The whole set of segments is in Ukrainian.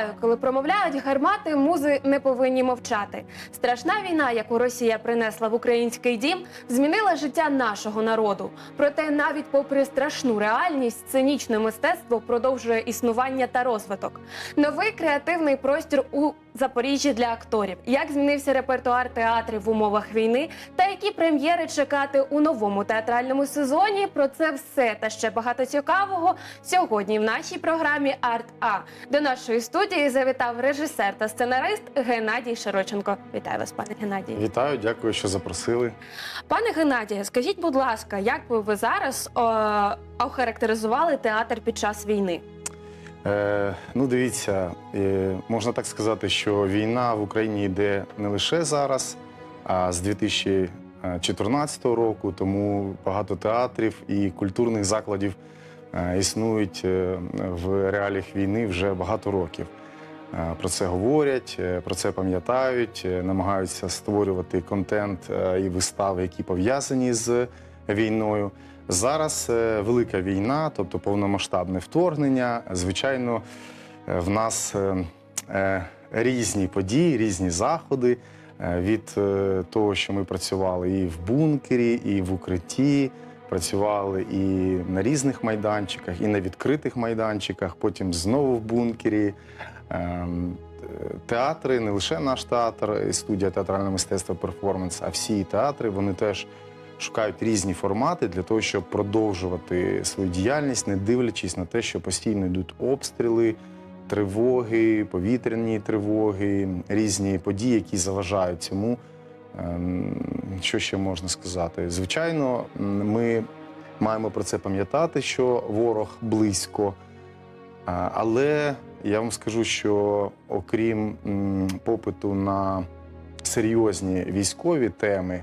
Пам'ятаю, коли промовляють гармати, музи не повинні мовчати. Страшна війна, яку Росія принесла в український дім, змінила життя нашого народу. Проте, навіть попри страшну реальність, цинічне мистецтво продовжує існування та розвиток. Новий креативний простір у Запоріжжі для акторів. Як змінився репертуар театрів в умовах війни, та які прем'єри чекати у новому театральному сезоні? Про це все та ще багато цікавого сьогодні в нашій програмі Арт А до нашої студії завітав режисер та сценарист Геннадій Широченко. Вітаю вас, пане Геннадію. Вітаю, дякую, що запросили. Пане Геннадію, скажіть, будь ласка, як би ви зараз е, охарактеризували театр під час війни? Е, ну, дивіться, е, можна так сказати, що війна в Україні йде не лише зараз, а з 2014 року. Тому багато театрів і культурних закладів е, існують е, в реаліях війни вже багато років. Е, Про це говорять, е, про це пам'ятають, е, намагаються створювати контент е, і вистави, які пов'язані з війною. Зараз е, велика війна, тобто повномасштабне вторгнення. Звичайно, е, в нас е, різні події, різні заходи. Від того, що ми працювали і в бункері, і в укритті, працювали і на різних майданчиках, і на відкритих майданчиках, потім знову в бункері. Ем, Театри, не лише наш театр, і студія театрального мистецтва перформанс, а всі театри вони теж шукають різні формати для того, щоб продовжувати свою діяльність, не дивлячись на те, що постійно йдуть обстріли, тривоги, повітряні тривоги, різні події, які заважають цьому. Ем, Що ще можна сказати? Звичайно, ми маємо про це пам'ятати, що ворог близько. Але я вам скажу, що окрім попиту на серйозні військові теми,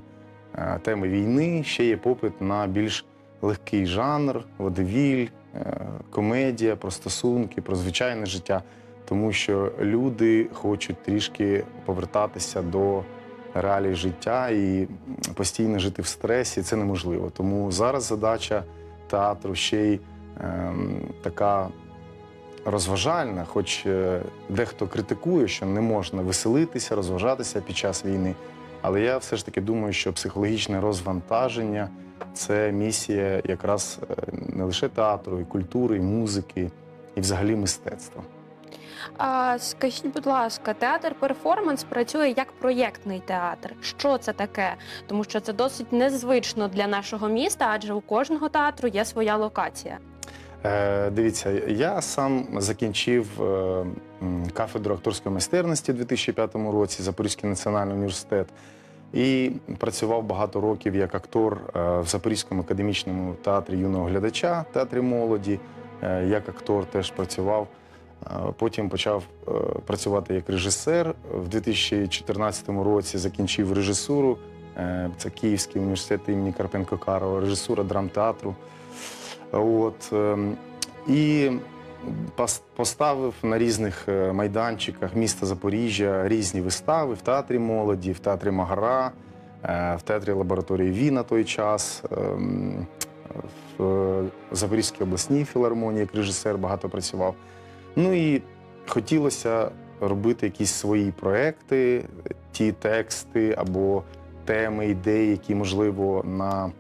теми війни, ще є попит на більш легкий жанр, водевіль, е, комедія про стосунки, про звичайне життя, тому що люди хочуть трішки повертатися до реалій життя і постійно жити в стресі. Це неможливо. Тому зараз задача театру ще й ем, така розважальна, хоч е, дехто критикує, що не можна веселитися, розважатися під час війни. Але я все ж таки думаю, що психологічне розвантаження це місія якраз е, не лише театру, і культури, і музики, і взагалі мистецтва. А, скажіть, будь ласка, театр перформанс працює як проєктний театр. Що це таке? Тому що це досить незвично для нашого міста, адже у кожного театру є своя локація. Е, дивіться, я сам закінчив е, кафедру акторської майстерності у 2005 році, Запорізький національний університет, і працював багато років як актор е, в Запорізькому академічному театрі юного глядача, театрі молоді. Як актор теж працював. Потім почав працювати як режисер. В 2014 році закінчив режисуру. Це Київський університет імені Карпенко Карова, режисура драмтеатру. От, ем, і пос- поставив на різних е, майданчиках міста Запоріжжя різні вистави в театрі молоді, в театрі Магара, е, в театрі лабораторії Ві на той час, ем, в Запорізькій обласній філармонії як режисер багато працював. Ну і хотілося робити якісь свої проекти, ті тексти або теми, ідеї, які, можливо, на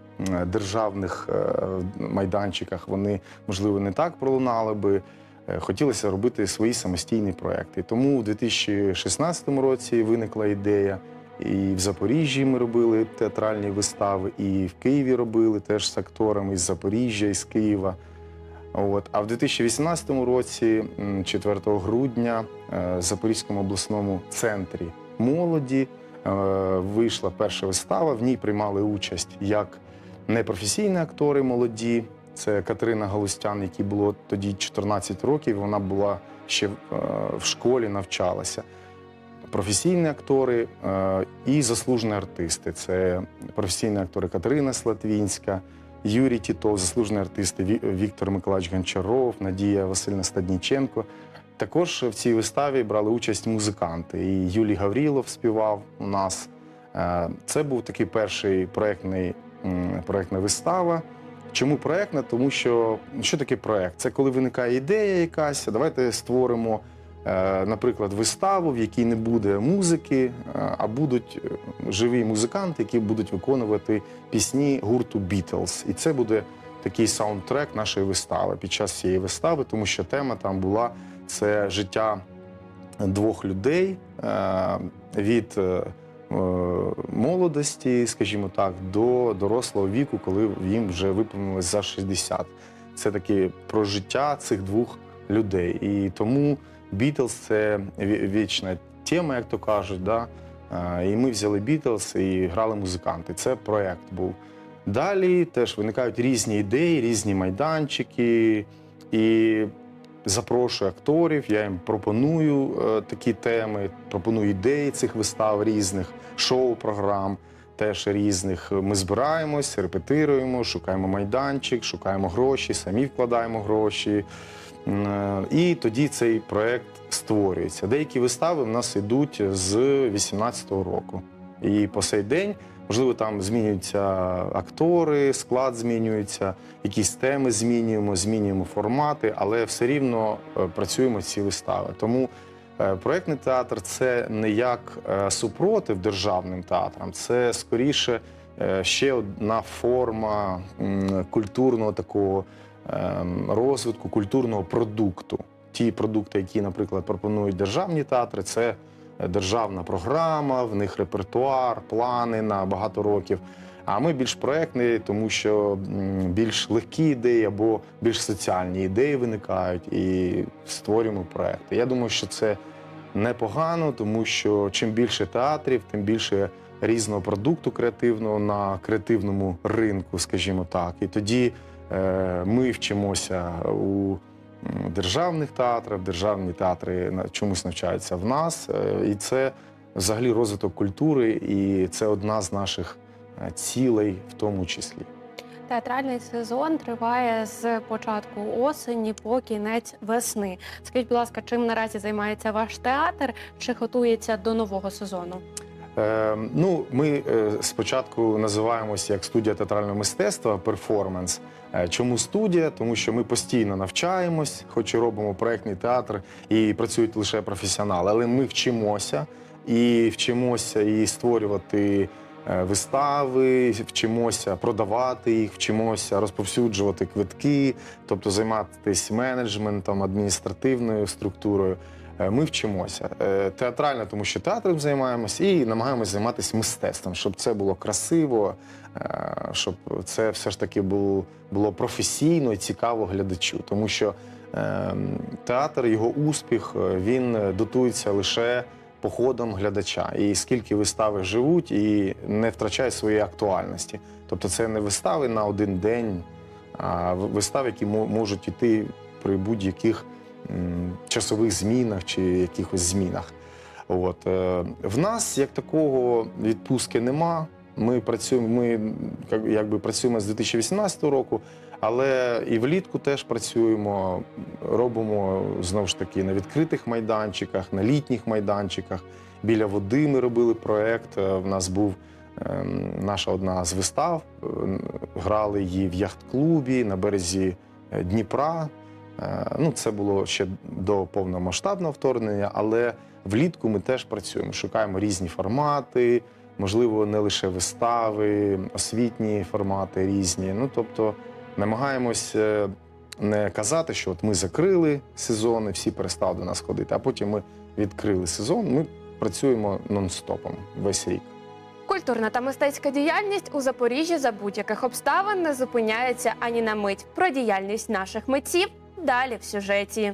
державних е, майданчиках вони, можливо, не так пролунали би. Е, Хотілося робити свої самостійні проекти. Тому у 2016 році виникла ідея. І в Запоріжжі ми робили театральні вистави, і в Києві робили теж з акторами із Запоріжжя, із Києва. От. А в 2018 році, 4 грудня, е, в Запорізькому обласному центрі молоді е, вийшла перша вистава. В ній приймали участь як непрофесійні актори молоді. Це Катерина Галустян, якій було тоді 14 років. Вона була ще в- е, в школі, навчалася. Професійні актори е, і заслужені артисти. Це професійні актори Катерина Слатвінська, Юрій Тітов, заслужені артисти Віктор Миколаївич Гончаров, Надія Васильівна Стадніченко. Також в цій виставі брали участь музиканти. І Юлій Гаврілов співав у нас. Е, Це був такий перший проектний, проектна вистава. Чому проектна? Тому що що таке проект? Це коли виникає ідея якась, давайте створимо е, наприклад, виставу, в якій не буде музики, е, а будуть е, живі музиканти, які будуть виконувати пісні гурту Beatles. І це буде такий саундтрек нашої вистави під час цієї вистави, тому що тема там була це життя двох людей від молодості, скажімо так, до дорослого віку, коли їм вже виповнилось за 60. Це таке про життя цих двох людей. І тому Бітлз це вічна тема, як то кажуть. Да? Е, І ми взяли Бітлз і грали музиканти. Це проєкт був. Далі теж виникають різні ідеї, різні майданчики. І запрошую акторів, я їм пропоную е, такі теми, пропоную ідеї цих вистав різних, шоу-програм теж різних. Ми збираємось, репетируємо, шукаємо майданчик, шукаємо гроші, самі вкладаємо гроші. Е, І тоді цей проект створюється. Деякі вистави в нас йдуть з 18-го року. І по сей день, можливо, там змінюються актори, склад змінюється, якісь теми змінюємо, змінюємо формати, але все рівно е, працюємо ці вистави. Тому е, проєктний театр це не як е, супротив державним театрам, це скоріше ще одна форма культурного такого ем, розвитку, культурного продукту. Ті продукти, які, наприклад, пропонують державні театри, це державна програма, в них репертуар, плани на багато років. А ми більш проектні, тому що більш легкі ідеї або більш соціальні ідеї виникають і створюємо проекти. Я думаю, що це непогано, тому що чим більше театрів, тим більше різного продукту креативного на креативному ринку, скажімо так. І тоді е, ми вчимося у державних театрах, державні театри чомусь навчаються в нас. Е, І це взагалі розвиток культури, і це одна з наших е, цілей в тому числі. Театральний сезон триває з початку осені по кінець весни. Скажіть, будь ласка, чим наразі займається ваш театр? Чи готується до нового сезону? Е, ну, ми е, спочатку називаємося як студія театрального мистецтва перформанс. Е, Чому студія? Тому що ми постійно навчаємось, хоч і робимо проєктний театр і працюють лише професіонали, але ми вчимося і вчимося і створювати е, вистави, вчимося продавати їх, вчимося розповсюджувати квитки, тобто займатися менеджментом, адміністративною структурою. Е, Ми вчимося Е, театрально, тому що театром займаємося, і намагаємося займатися мистецтвом, щоб це було красиво, е, щоб це все ж таки було, було професійно і цікаво глядачу. Тому що театр, його успіх, він дотується лише походом глядача. І скільки вистави живуть і не втрачають своєї актуальності. Тобто це не вистави на один день, а вистави, які можуть іти при будь-яких часових змінах чи якихось змінах. От. е, В нас як такого відпустки нема. Ми працюємо, ми якби працюємо з 2018 року, але і влітку теж працюємо, робимо знову ж таки на відкритих майданчиках, на літніх майданчиках. Біля води ми робили проєкт. е, В нас був ем, наша одна з вистав. е, Грали її в яхт-клубі на березі Дніпра. Е, Ну, це було ще до повномасштабного вторгнення, але влітку ми теж працюємо, шукаємо різні формати, можливо, не лише вистави, освітні формати різні. Ну, тобто, намагаємось е, не казати, що от ми закрили сезон і всі перестали до нас ходити, а потім ми відкрили сезон. Ми працюємо нон-стопом весь рік. Культурна та мистецька діяльність у Запоріжжі за будь-яких обставин не зупиняється ані на мить. Про діяльність наших митців далі в сюжеті.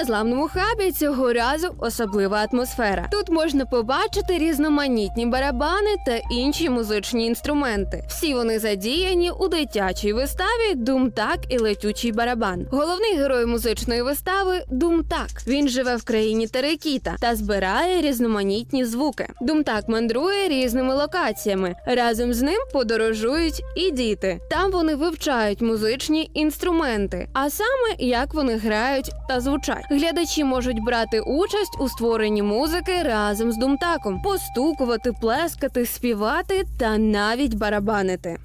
Незламному хабі цього разу особлива атмосфера. Тут можна побачити різноманітні барабани та інші музичні інструменти. Всі вони задіяні у дитячій виставі Думтак і летючий барабан. Головний герой музичної вистави Думтак. Він живе в країні Терекіта та збирає різноманітні звуки. Думтак мандрує різними локаціями. Разом з ним подорожують і діти. Там вони вивчають музичні інструменти, а саме як вони грають та звучать. Глядачі можуть брати участь у створенні музики разом з думтаком, постукувати, плескати, співати та навіть барабанити.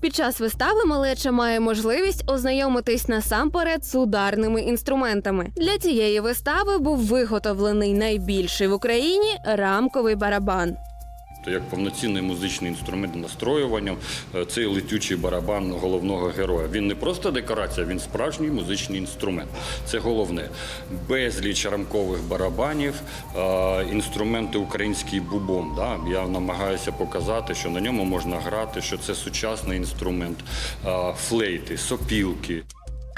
Під час вистави малеча має можливість ознайомитись насамперед з ударними інструментами. Для цієї вистави був виготовлений найбільший в Україні рамковий барабан. То як повноцінний музичний інструмент настроювання, е, цей летючий барабан головного героя. Він не просто декорація, він справжній музичний інструмент. Це головне. Безліч рамкових барабанів, е, інструменти український бубон. Я намагаюся показати, що на ньому можна грати, що це сучасний інструмент, е, флейти, сопілки.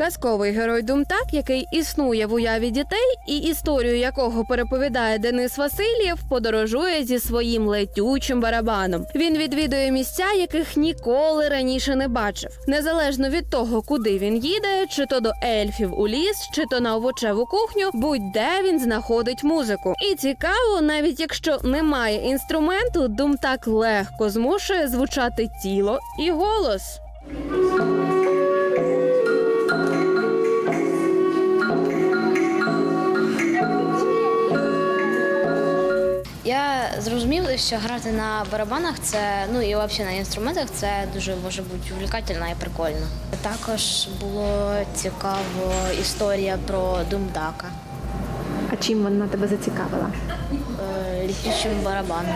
Казковий герой Думтак, який існує в уяві дітей, і історію якого переповідає Денис Васильєв, подорожує зі своїм летючим барабаном. Він відвідує місця, яких ніколи раніше не бачив. Незалежно від того, куди він їде, чи то до ельфів у ліс, чи то на овочеву кухню, будь-де він знаходить музику. І цікаво, навіть якщо немає інструменту, Думтак легко змушує звучати тіло і голос. Зрозумів, що грати на барабанах це ну і взагалі на інструментах це дуже може бути увлекательно і прикольно. Також було цікаво історія про Думдака, А чим вона тебе зацікавила? е, літючим барабаном.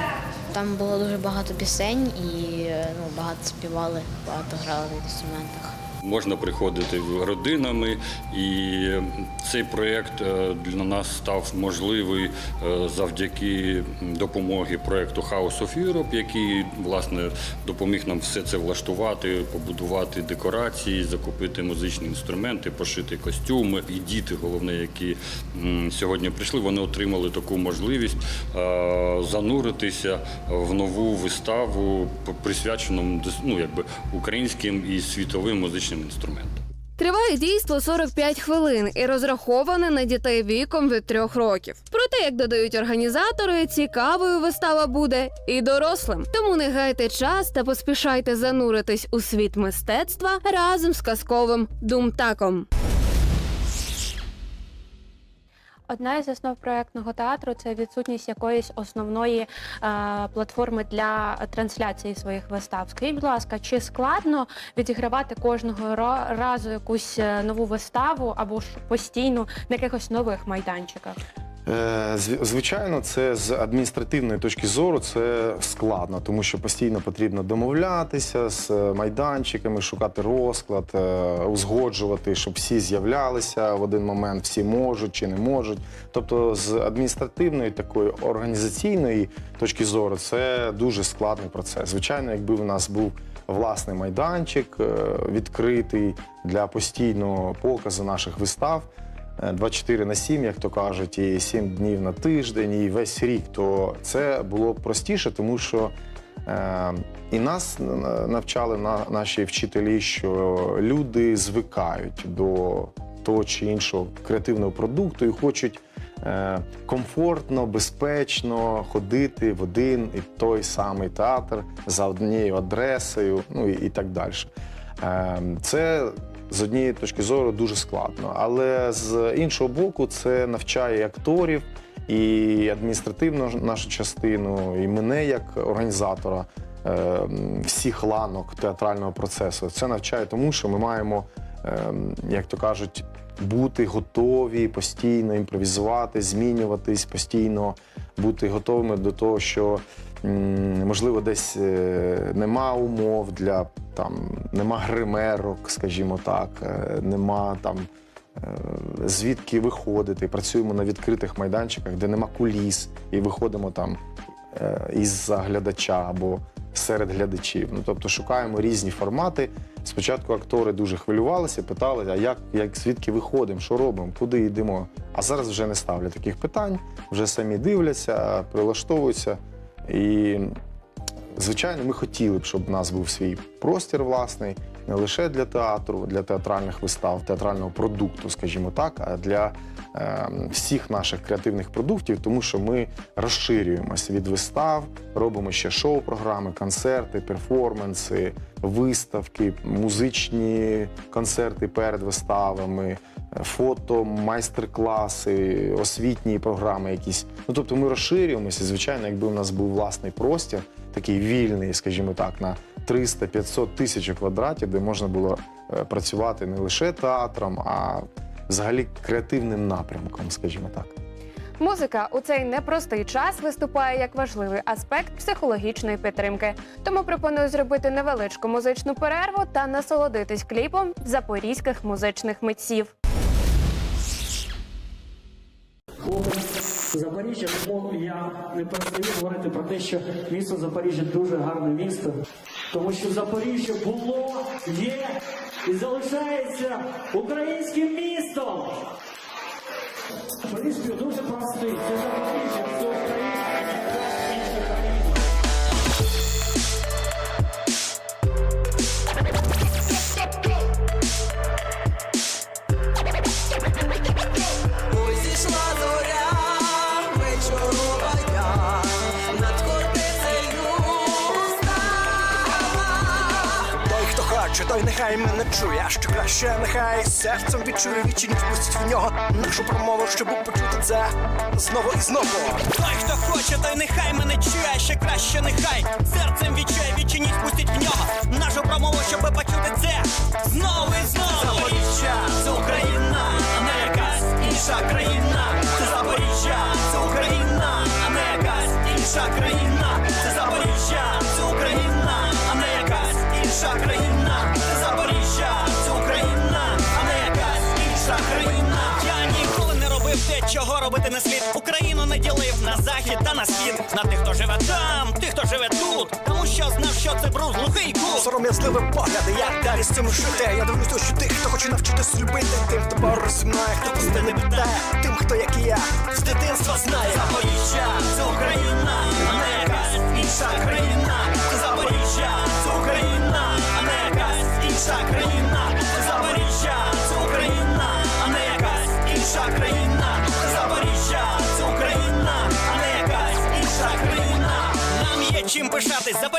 Там було дуже багато пісень і е, ну, багато співали, багато грали на інструментах. Можна приходити родинами, і цей проєкт е, для нас став можливий е, завдяки допомоги проєкту House of Europe, який власне допоміг нам все це влаштувати, побудувати декорації, закупити музичні інструменти, пошити костюми. І діти, головне, які сьогодні прийшли, вони отримали таку можливість е, зануритися в нову виставу, присвячену ну, якби, українським і світовим музичним інструментам. Триває дійство 45 хвилин і розраховане на дітей віком від трьох років. Проте, як додають організатори, цікавою вистава буде і дорослим. Тому не гайте час та поспішайте зануритись у світ мистецтва разом з казковим думтаком. Одна із основ проектного театру це відсутність якоїсь основної е, платформи для трансляції своїх вистав. Скажіть, будь ласка, чи складно відігравати кожного ра- разу якусь е, нову виставу або ж постійно на якихось нових майданчиках? Е, зв- Звичайно, це з адміністративної точки зору це складно, тому що постійно потрібно домовлятися з майданчиками, шукати розклад, е, узгоджувати, щоб всі з'являлися в один момент, всі можуть чи не можуть. Тобто, з адміністративної такої організаційної точки зору, це дуже складний процес. Звичайно, якби в нас був власний майданчик е, відкритий для постійного показу наших вистав. Е, 24 на 7, як то кажуть, і 7 днів на тиждень, і весь рік, то це було простіше, тому що е, і нас навчали на, наші вчителі, що люди звикають до того чи іншого креативного продукту і хочуть е, комфортно, безпечно ходити в один і той самий театр за однією адресою, ну і, і так далі. Е, Це з однієї точки зору дуже складно, але з іншого боку, це навчає акторів і адміністративну нашу частину, і мене як організатора е, всіх ланок театрального процесу. Це навчає тому, що ми маємо, як то кажуть, бути готові постійно імпровізувати, змінюватись, постійно бути готовими до того, що можливо десь е, нема умов для там, нема гримерок, скажімо так, е, нема там. е, Звідки виходити, працюємо на відкритих майданчиках, де нема куліс, і виходимо там із глядача або серед глядачів. Ну тобто шукаємо різні формати. Спочатку актори дуже хвилювалися, питали, а як, як звідки виходимо, що робимо, куди йдемо. А зараз вже не ставлять таких питань, вже самі дивляться, прилаштовуються. І Звичайно, ми хотіли б, щоб в нас був свій простір власний, не лише для театру, для театральних вистав, театрального продукту, скажімо так, а для е, всіх наших креативних продуктів, тому що ми розширюємося від вистав, робимо ще шоу-програми, концерти, перформанси, виставки, музичні концерти перед виставами, фото, майстер-класи, освітні програми якісь. Ну тобто ми розширюємося. Звичайно, якби у нас був власний простір, такий вільний, скажімо так, на 300-500 тисяч квадратів, де можна було е, працювати не лише театром, а взагалі креативним напрямком, скажімо так. Музика у цей непростий час виступає як важливий аспект психологічної підтримки. Тому пропоную зробити невеличку музичну перерву та насолодитись кліпом запорізьких музичних митців. Запоріжжя, тому я не перестаю говорити про те, що місто Запоріжжя дуже гарне місто, тому що Запоріжжя було, є і залишається українським містом. Запоріжжя дуже простий. Це Запоріжжя, той нехай мене чує, а що краще, нехай серцем відчує відчиніть, пустіть в нього нашу промову, щоб почути це знову і знову. Той, хто хоче, той нехай мене чує, ще краще нехай серцем відчує, відчиніть, пустіть в нього нашу промову, щоб почути це знову і знову. Запоріжжя, це Україна, а не якась інша країна. Це Запоріжжя, це Україна, а не якась інша країна. Це Запоріжжя, це Україна, а не якась інша країна. Робити не слід. Україну не ділив на захід та на схід. На тих, хто живе там, тих, хто живе тут. Тому що знав, що це бруд глухий кут. Сором'язливі погляди, як далі з цим жити. Я дивлюсь очі тих, хто хоче навчитись любити. Тим, хто мною, хто пусти не питає. Тим, хто як і я, з дитинства знає. Запоріжжя, це Україна,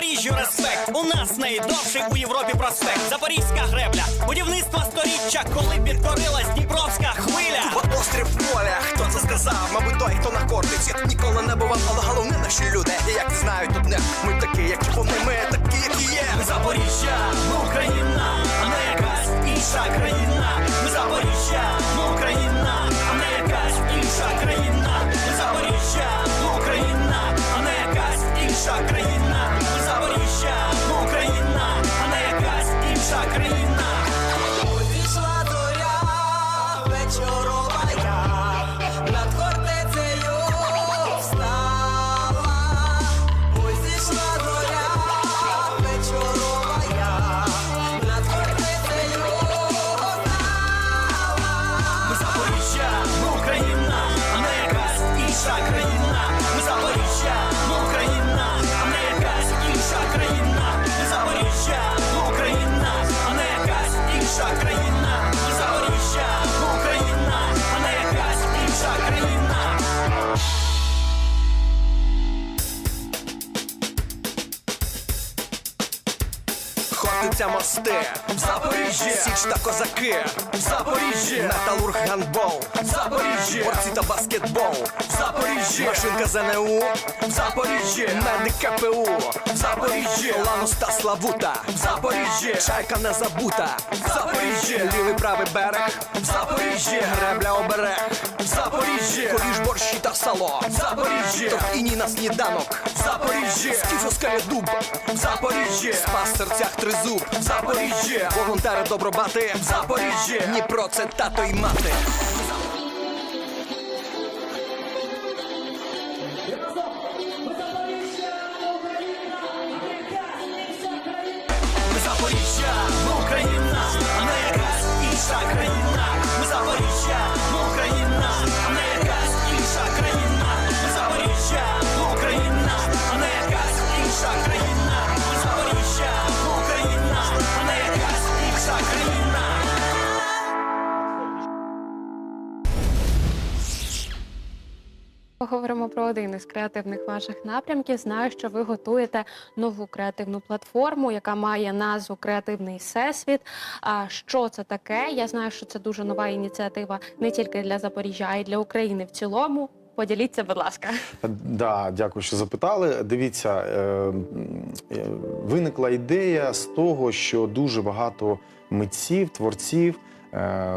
Запоріжжю респект. У нас найдовший у Європі проспект. Запорізька гребля, будівництво сторіччя, коли підкорилась Дніпровська хвиля. Острів воля, хто це сказав? Мабуть, той, хто на кортиці ніколи не бував, але головне наші люди. І як знають тут не ми такі, як вони, ми такі, як є. Ми Запоріжжя, ми Україна, а не якась інша країна. Ми Запоріжжя, ми Україна, а не якась інша країна. Ми Запоріжжя, ми Україна, а не якась інша країна. Україна, а не якась інша країна. Master. Запоріжжі, Січ та козаки, в Запоріжжі, Металург гандбол, в Запоріжжі, борці та баскетбол, в Запоріжжі, машинка ЗНУ, в Запоріжжі, медик КПУ, в Запоріжжі, Ланус та Славута, в Запоріжжі, чайка не забута, в Запоріжжі, лівий правий берег, в Запоріжжі, гребля оберег, в Запоріжжі, коріж борщі та сало, в Запоріжжі, Товкіні на сніданок, в Запоріжжі, скіфоскає дуб, в Запоріжжі, спас серцях тризуб, в Запоріжжі, волонтери добробати, в Запоріжжі, Дніпро це тато й мати. Про один із креативних ваших напрямків. Знаю, що ви готуєте нову креативну платформу, яка має назву Креативний всесвіт. А що це таке? Я знаю, що це дуже нова ініціатива не тільки для Запоріжжя, а й для України в цілому. Поділіться, будь ласка. Да, дякую, що запитали. Дивіться, е, е, виникла ідея з того, що дуже багато митців, творців, е,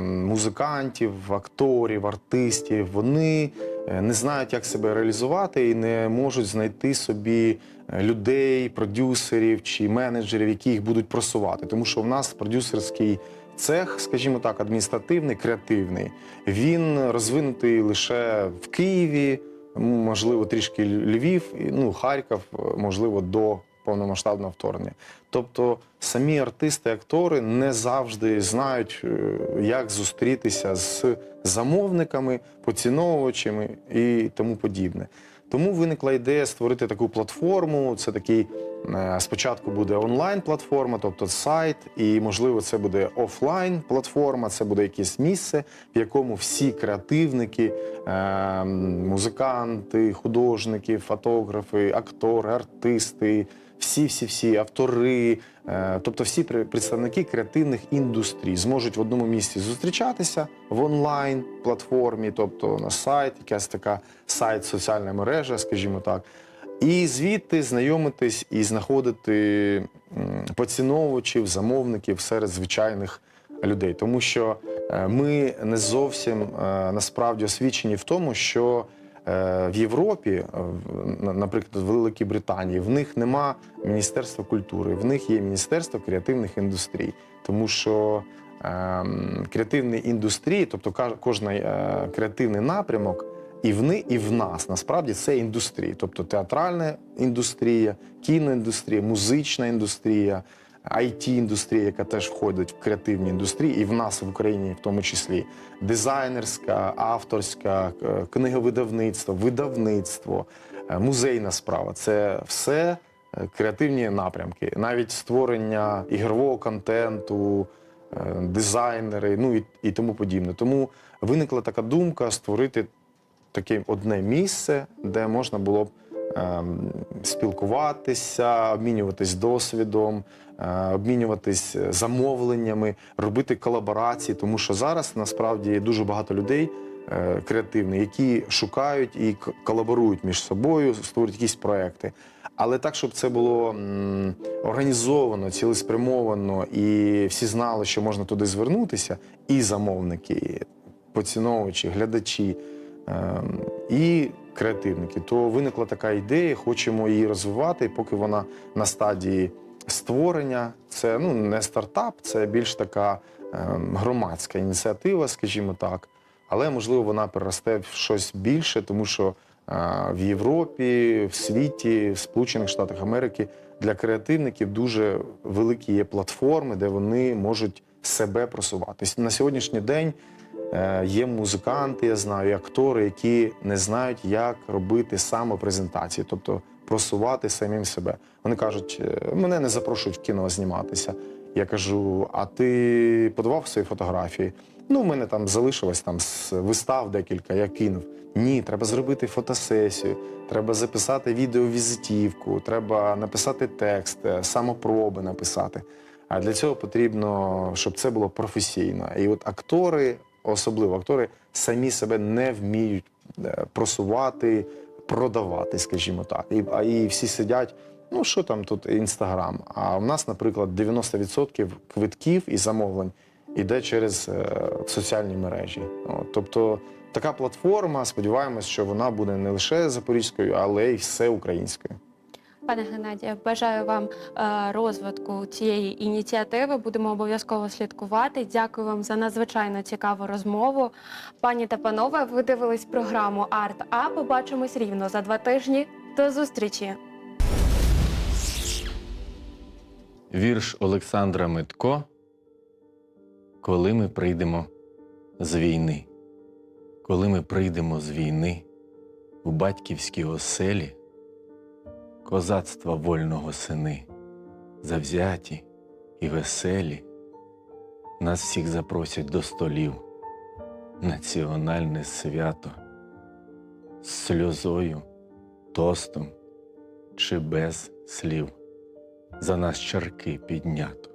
музикантів, акторів, артистів вони е, не знають, як себе реалізувати і не можуть знайти собі е, людей, продюсерів чи менеджерів, які їх будуть просувати. Тому що в нас продюсерський цех, скажімо так, адміністративний, креативний, він розвинутий лише в Києві, можливо, трішки Львів, ну, Харків, е, можливо, до повномасштабного вторгнення. Тобто самі артисти, актори не завжди знають, е, як зустрітися з замовниками, поціновувачами і тому подібне. Тому виникла ідея створити таку платформу. Це такий е, спочатку буде онлайн-платформа, тобто сайт, і можливо це буде офлайн платформа. Це буде якесь місце, в якому всі креативники, е, музиканти, художники, фотографи, актори, артисти, всі, всі, всі автори, е, тобто всі представники креативних індустрій зможуть в одному місці зустрічатися в онлайн платформі, тобто на сайт, якась така сайт, соціальна мережа, скажімо так. І звідти знайомитись і знаходити поціновувачів, замовників серед звичайних людей. Тому що е, ми не зовсім е, насправді освічені в тому, що в Європі, е, наприклад, в Великій Британії, в них нема Міністерства культури, в них є Міністерство креативних індустрій. Тому що ем, креативні індустрії, тобто кожен е, креативний напрямок, і в них, і в нас насправді це індустрії, тобто театральна індустрія, кіноіндустрія, музична індустрія, it індустрія яка теж входить в креативні індустрії, і в нас в Україні в тому числі дизайнерська, авторська, е, книговидавництво, видавництво, е, музейна справа це все е, креативні напрямки, навіть створення ігрового контенту, дизайнери, ну і, і тому подібне. Тому виникла така думка створити таке одне місце, де можна було б ем, спілкуватися, обмінюватись досвідом, обмінюватись замовленнями, робити колаборації, тому що зараз насправді дуже багато людей. е, Креативних, які шукають і колаборують між собою, створюють якісь проекти. Але так, щоб це було організовано, цілеспрямовано, і всі знали, що можна туди звернутися, і замовники, і поціновувачі, глядачі і креативники, то виникла така ідея, хочемо її розвивати, поки вона на стадії створення. Це ну не стартап, це більш така ем, громадська ініціатива, скажімо так. Але можливо вона переросте в щось більше, тому що е, в Європі, в світі, в Сполучених Штатах Америки для креативників дуже великі є платформи, де вони можуть себе просувати. На сьогоднішній день Е, Є музиканти, я знаю, і актори, які не знають, як робити самопрезентації, тобто просувати самим себе. Вони кажуть, «Е, мене не запрошують в кіно зніматися. Я кажу: а ти подавав свої фотографії? Ну, у мене там залишилось там з вистав декілька, я кинув. Ні, треба зробити фотосесію, треба записати відеовізитівку, треба написати текст, е, самопроби написати. А для цього потрібно, щоб це було професійно. І от актори, особливо актори, самі себе не вміють е, просувати, продавати, скажімо так. І, а і всі сидять. Ну що там тут інстаграм? А в нас, наприклад, 90% квитків і замовлень іде через е, соціальні мережі. От, тобто така платформа, сподіваємось, що вона буде не лише запорізькою, але й всеукраїнською. Пане Геннадію, бажаю вам е, розвитку цієї ініціативи. Будемо обов'язково слідкувати. Дякую вам за надзвичайно цікаву розмову. Пані та панове, ви дивились програму Арт А. Побачимось рівно за два тижні. До зустрічі! Вірш Олександра Митко Коли ми прийдемо з війни. Коли ми прийдемо з війни у батьківські оселі, козацтва вольного сини, завзяті і веселі, нас всіх запросять до столів, національне свято, з сльозою, тостом чи без слів. За нас чарки піднято.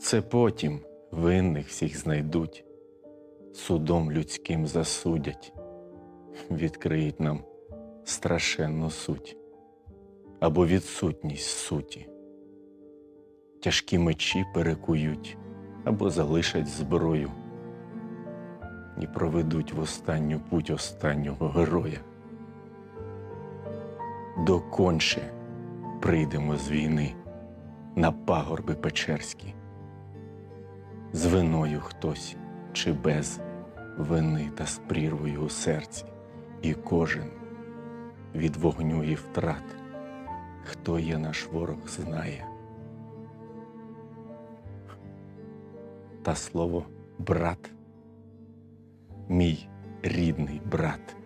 Це потім винних всіх знайдуть, судом людським засудять, відкриють нам страшенну суть або відсутність суті. Тяжкі мечі перекують або залишать зброю і проведуть в останню путь останнього героя. Доконче прийдемо з війни на пагорби Печерські. З виною хтось чи без вини та з прірвою у серці, і кожен від вогню і втрат, хто є наш ворог, знає. Та слово брат, мій рідний брат,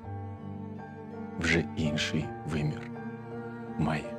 вже інший вимір має.